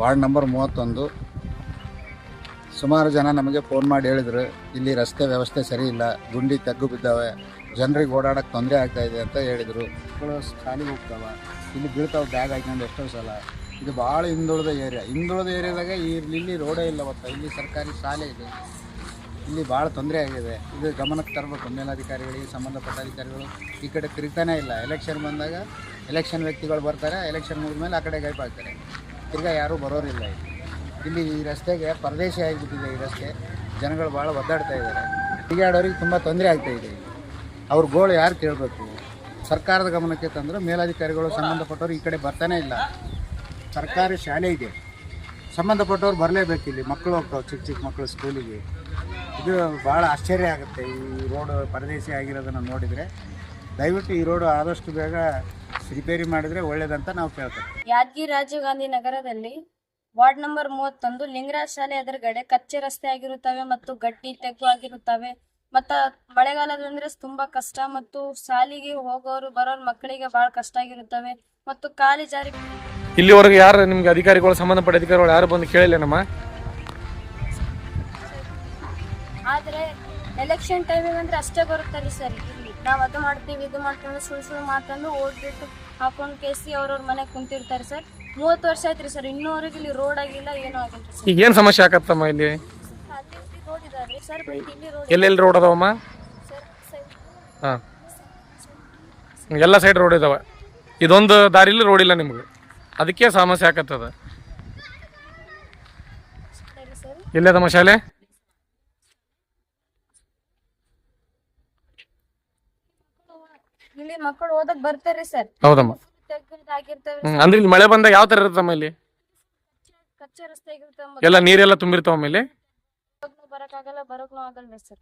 Ward number ಮೂವತ್ತೊಂದು. ಸುಮಾರು ಜನ ನಮಗೆ ಫೋನ್ ಮಾಡಿ ಹೇಳಿದ್ರು, ಇಲ್ಲಿ ರಸ್ತೆ ವ್ಯವಸ್ಥೆ ಸರಿ ಇಲ್ಲ, ಗುಂಡಿ ತಗ್ಗು ಬಿದ್ದಾವೆ, ಜನರಿಗೆ ಓಡಾಡಕ್ಕೆ ತೊಂದರೆ ಆಗ್ತಾ ಇದೆ ಅಂತ ಹೇಳಿದರು. ಮಕ್ಕಳು ಶಾಲೆಗೆ ಹೋಗ್ತಾವೆ, ಇಲ್ಲಿ ಬೀಳ್ತಾವೆ ಬ್ಯಾಗ್ ಹಾಕ್ಕೊಂಡು ಎಷ್ಟೋ ಸಲ. ಇದು ಭಾಳ ಹಿಂದುಳಿದ ಏರಿಯಾ. ಹಿಂದುಳಿದ ಏರಿಯಾದಾಗ ಇಲ್ಲಿ ರೋಡೇ ಇಲ್ಲ ಒತ್ತ ಇಲ್ಲಿ ಸರ್ಕಾರಿ ಶಾಲೆ ಇದೆ. ಇಲ್ಲಿ ಭಾಳ ತೊಂದರೆ ಆಗಿದೆ. ಇದು ಗಮನಕ್ಕೆ ತರಬೇಕು, ಮೇಲಾಧಿಕಾರಿಗಳಿಗೆ, ಸಂಬಂಧಪಟ್ಟ ಅಧಿಕಾರಿಗಳು. ಈ ಕಡೆ ತಿರುಗ್ತಾನೆ ಇಲ್ಲ. ಎಲೆಕ್ಷನ್ ಬಂದಾಗ ಎಲೆಕ್ಷನ್ ವ್ಯಕ್ತಿಗಳು ಬರ್ತಾರೆ ಎಲೆಕ್ಷನ್ ಮುಗಿದ್ಮೇಲೆ ಆ ಕಡೆ ಗೈಪ್ ಆಗ್ತಾರೆ. ತಿರ್ಗಾ ಯಾರೂ ಬರೋರಿಲ್ಲ ಇಲ್ಲಿ. ಈ ರಸ್ತೆಗೆ ಪರದೇಶಿ ಆಗಿಬಿಟ್ಟಿದೆ ಈ ರಸ್ತೆ. ಜನಗಳು ಭಾಳ ಒದ್ದಾಡ್ತಾ ಇದ್ದಾರೆ. ತಿರುಗಾಡೋರಿಗೆ ತುಂಬ ತೊಂದರೆ ಆಗ್ತಾ ಇದೆ. ಅವ್ರ ಗೋಳು ಯಾರು ಕೇಳಬೇಕು? ಸರ್ಕಾರದ ಗಮನಕ್ಕೆ ತಂದರೆ ಮೇಲಾಧಿಕಾರಿಗಳು ಸಂಬಂಧಪಟ್ಟವ್ರು ಈ ಕಡೆ ಬರ್ತಾನೇ ಇಲ್ಲ. ಸರ್ಕಾರಿ ಶಾಲೆ ಇದೆ. ಸಂಬಂಧಪಟ್ಟವ್ರು ಬರಲೇಬೇಕು ಇಲ್ಲಿ. ಮಕ್ಕಳು ಹೋಗ್ತಾವೆ, ಚಿಕ್ಕ ಚಿಕ್ಕ ಮಕ್ಕಳು ಸ್ಕೂಲಿಗೆ ಇದು ಭಾಳ ಆಶ್ಚರ್ಯ ಆಗುತ್ತೆ. ಈ ರೋಡ್ ಪರದೇಶಿ ಆಗಿರೋದನ್ನು ನೋಡಿದರೆ. ದಯವಿಟ್ಟು ಈ ರೋಡು ಆದಷ್ಟು ಬೇಗ ರಿಪೇರಿ ಮಾಡಿದ್ರೆ ಒಳ್ಳೇದಂತ ನಾವು ಕೇಳ್ತೇವೆ. ಯಾದಗಿರಿ ರಾಜೀವ್ ಗಾಂಧಿ ನಗರದಲ್ಲಿ ವಾರ್ಡ್ ನಂಬರ್ ಮೂವತ್ತೊಂದು ಲಿಂಗರಾಜ್ ಶಾಲೆ ಎದುರುಗಡೆ ಕಚ್ಚೆ ರಸ್ತೆ ಆಗಿರುತ್ತವೆ ಮತ್ತು ಗಟ್ಟಿ ತೆಗ್ಗು ಆಗಿರುತ್ತವೆ. ಮತ್ತ ಮಳೆಗಾಲದಂದ್ರೆ ತುಂಬಾ ಕಷ್ಟ ಮತ್ತು ಶಾಲೆಗೆ ಹೋಗೋರು ಬರೋರು ಮಕ್ಕಳಿಗೆ ಬಹಳ ಕಷ್ಟ ಆಗಿರುತ್ತವೆ ಮತ್ತು ಖಾಲಿ ಜಾರಿ ಇಲ್ಲಿವರೆಗೆ ಯಾರು ನಿಮ್ಗೆ ಅಧಿಕಾರಿಗಳು ಸಂಬಂಧಪಟ್ಟ ಅಧಿಕಾರಿಗಳು ಯಾರು ಬಂದು ಕೇಳಿಲ್ಲ ನಮ್ಮ? ಆದ್ರೆ ಎಲೆಕ್ಷನ್ ಟೈಮಿಂಗ್ ಅಂದ್ರೆ ಅಷ್ಟೇ ಬರುತ್ತಾರೆ ಸರ್. ಇಲ್ಲಿ ನಾವ್ ಅದು ಮಾಡ್ತೀವಿ ಇದು ಮಾಡ್ತೀವಿ ಸುಳ್ ಸುಳ್ಳು ಸುಳ್ಳು ಮಾತಂದು ಓದ್ಬಿಟ್ಟು ಹಾಕೊಂಡ್ ಕೇಸಿ ಅವ್ರವ್ರ ಮನೆಗೆ ಕುಂತಿರ್ತಾರೆ ಸರ್. ಮೂವತ್ತು ವರ್ಷ ಆಯ್ತ್ರಿ ಸರ್ ಇನ್ನೂವರೆಗೆ ಇಲ್ಲಿ ರೋಡ್ ಆಗಿಲ್ಲ ಏನೂ ಆಗಿಲ್ಲ ಸರ್. ಈಗ ಏನು ಸಮಸ್ಯೆ ಆಗತ್ತಮ್ಮ ಇಲ್ಲಿ? ಅಲ್ಲಿ ರೋಡ್ ಇದಾವ್ರಿ ಸರ್ ಬಟ್ ಇಲ್ಲಿ ರೋಡ್ ಎಲ್ಲೆಲ್ಲಿ ರೋಡ್ ಅದಾವಮ್ಮ? ಸರ್ ಹಾಂ. ಎಲ್ಲ ಸೈಡ್ ರೋಡ್ ಇದಾವೆ. ಇದೊಂದು ದಾರಿಲಿ ರೋಡ್ ಇಲ್ಲ ನಿಮ್ಗೆ. ಅದಕ್ಕೆ ಸಮಸ್ಯೆ ಆಗತ್ತದ ಸರಿ ಸರ್. ಎಲ್ಲದಮ್ಮ ಶಾಲೆ? ಇಲ್ಲಿ ಮಕ್ಕಳು ಓದಕ್ ಬರ್ತಾರೆ ಸರ್ ಹೌದಮ್ಮ. ಹ್ಮ್, ಅಂದ್ರೆ ಇಲ್ಲಿ ಮಳೆ ಬಂದಾಗ ಯಾವ ತರ ಇರುತ್ತಮ್ಮ ಇಲ್ಲಿ? ಕಚ್ಚೆ ರಸ್ತೆ ಎಲ್ಲ ನೀರೆಲ್ಲ ತುಂಬಿರ್ತಾವಮ್ಮ ಇಲ್ಲಿ? ಬರಕ್ಕಾಗಲ್ಲ ಬರೋಕ್ನು ಆಗಲ್ಲ ಸರ್